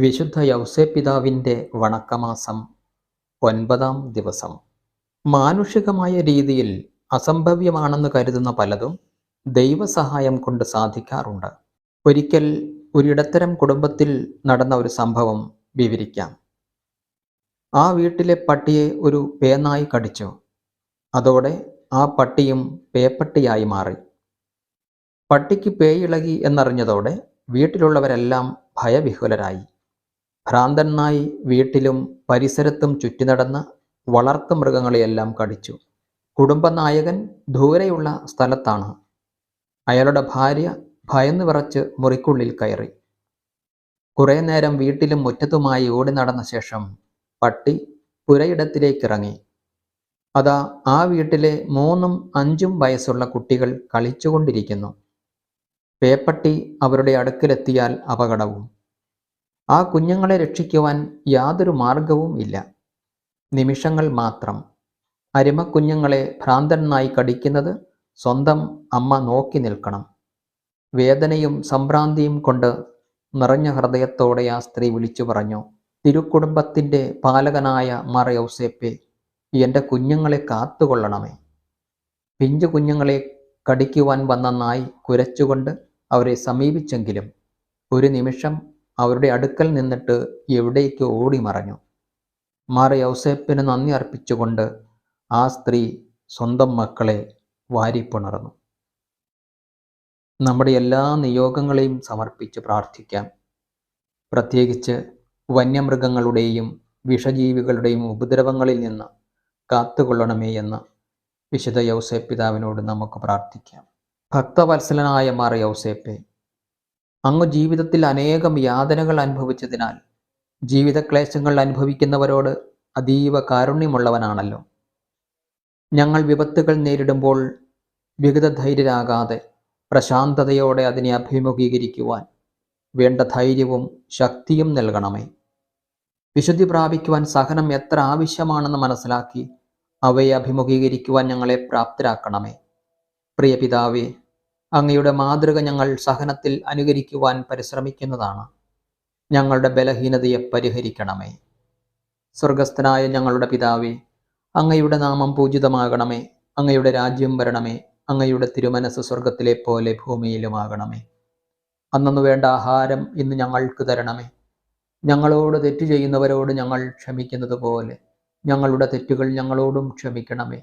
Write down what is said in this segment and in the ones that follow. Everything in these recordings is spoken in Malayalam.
വിശുദ്ധ യൗസേപ്പിതാവിന്റെ വണക്കമാസം ഒൻപതാം ദിവസം. മാനുഷികമായ രീതിയിൽ അസംഭവ്യമാണെന്ന് കരുതുന്ന പലതും ദൈവസഹായം കൊണ്ട് സാധിക്കാറുണ്ട്. ഒരിക്കൽ ഒരിടത്തരം കുടുംബത്തിൽ നടന്ന ഒരു സംഭവം വിവരിക്കാം. ആ വീട്ടിലെ പട്ടിയെ ഒരു പേനായി കടിച്ചു. അതോടെ ആ പട്ടിയും പേപ്പട്ടിയായി മാറി. പട്ടിക്ക് പേയിളകി എന്നറിഞ്ഞതോടെ വീട്ടിലുള്ളവരെല്ലാം ഭയവിഹുലരായി. ഭ്രാന്തൻ നായി വീട്ടിലും പരിസരത്തും ചുറ്റി നടന്ന വളർത്തു മൃഗങ്ങളെയെല്ലാം കടിച്ചു. കുടുംബനായകൻ ദൂരെയുള്ള സ്ഥലത്താണ്. അയാളുടെ ഭാര്യ ഭയന്നു വിറച്ച് മുറിക്കുള്ളിൽ കയറി. കുറേ നേരം വീട്ടിലും മുറ്റത്തുമായി ഓടി നടന്ന ശേഷം പട്ടി പുരയിടത്തിലേക്കിറങ്ങി. അതാ ആ വീട്ടിലെ മൂന്നും അഞ്ചും വയസ്സുള്ള കുട്ടികൾ കളിച്ചുകൊണ്ടിരിക്കുന്നു. പേപ്പട്ടി അവരുടെ അടുക്കിലെത്തിയാൽ അപകടവും. ആ കുഞ്ഞുങ്ങളെ രക്ഷിക്കുവാൻ യാതൊരു മാർഗവും ഇല്ല. നിമിഷങ്ങൾ മാത്രം. അരിമക്കുഞ്ഞുങ്ങളെ ഭ്രാന്തനായി കടിക്കുന്നത് സ്വന്തം അമ്മ നോക്കി നിൽക്കണം. വേദനയും സംഭ്രാന്തിയും കൊണ്ട് നിറഞ്ഞ ഹൃദയത്തോടെ ആ സ്ത്രീ വിളിച്ചു പറഞ്ഞു തിരുക്കുടുംബത്തിന്റെ പാലകനായ മറ യൗസേപ്പെ എന്റെ കുഞ്ഞുങ്ങളെ കാത്തുകൊള്ളണമേ. പിഞ്ചു കുഞ്ഞുങ്ങളെ കടിക്കുവാൻ വന്ന നായി കുരച്ചുകൊണ്ട് അവരെ സമീപിച്ചെങ്കിലും ഒരു നിമിഷം അവരുടെ അടുക്കൽ നിന്നിട്ട് എവിടേക്ക് ഓടി മറഞ്ഞു മാറി യൗസേപ്പിന് നന്ദി അർപ്പിച്ചുകൊണ്ട് ആ സ്ത്രീ സ്വന്തം മക്കളെ വാരിപ്പുണർന്നു. നമ്മുടെ എല്ലാ നിയോഗങ്ങളെയും സമർപ്പിച്ച് പ്രാർത്ഥിക്കാം. പ്രത്യേകിച്ച് വന്യമൃഗങ്ങളുടെയും വിഷജീവികളുടെയും ഉപദ്രവങ്ങളിൽ നിന്ന് കാത്തുകൊള്ളണമേ എന്ന് വിശുദ്ധ യൗസേപ്പ് പിതാവിനോട് നമുക്ക് പ്രാർത്ഥിക്കാം. ഭക്തവത്സലനായ മാറി യൗസേപ്പെ അങ്ങ് ജീവിതത്തിൽ അനേകം യാതനകൾ അനുഭവിച്ചതിനാൽ ജീവിതക്ലേശങ്ങൾ അനുഭവിക്കുന്നവരോട് അതീവ കാരുണ്യമുള്ളവനാണല്ലോ. ഞങ്ങൾ വിപത്തുകൾ നേരിടുമ്പോൾ വിഗതധൈര്യരാകാതെ പ്രശാന്തതയോടെ അതിനെ അഭിമുഖീകരിക്കുവാൻ വേണ്ട ധൈര്യവും ശക്തിയും നൽകണമേ. വിശുദ്ധി പ്രാപിക്കുവാൻ സഹനം എത്ര ആവശ്യമാണെന്ന് മനസ്സിലാക്കി അവയെ അഭിമുഖീകരിക്കുവാൻ ഞങ്ങളെ പ്രാപ്തരാക്കണമേ. പ്രിയ പിതാവേ അങ്ങയുടെ മാതൃക ഞങ്ങൾ സഹനത്തിൽ അനുകരിക്കുവാൻ പരിശ്രമിക്കുന്നതാണ്. ഞങ്ങളുടെ ബലഹീനതയെ പരിഹരിക്കണമേ. സ്വർഗസ്ഥനായ ഞങ്ങളുടെ പിതാവേ അങ്ങയുടെ നാമം പൂജിതമാകണമേ. അങ്ങയുടെ രാജ്യം വരണമേ. അങ്ങയുടെ തിരുമനസ് സ്വർഗത്തിലെ പോലെ ഭൂമിയിലുമാകണമേ. അന്നു വേണ്ട ആഹാരം ഇന്ന് ഞങ്ങൾക്ക് തരണമേ. ഞങ്ങളോട് തെറ്റ് ചെയ്യുന്നവരോട് ഞങ്ങൾ ക്ഷമിക്കുന്നത് പോലെ ഞങ്ങളുടെ തെറ്റുകൾ ഞങ്ങളോടും ക്ഷമിക്കണമേ.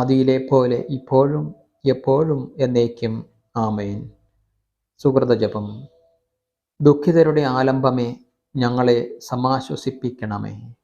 അതിയിലെ പോലെ ഇപ്പോഴും എപ്പോഴും എന്നേക്കും. ആമേൻ. സുഹൃതജപം ദുഃഖിതരുടെ ആലംബമേ ഞങ്ങളെ സമാശ്വസിപ്പിക്കണമേ.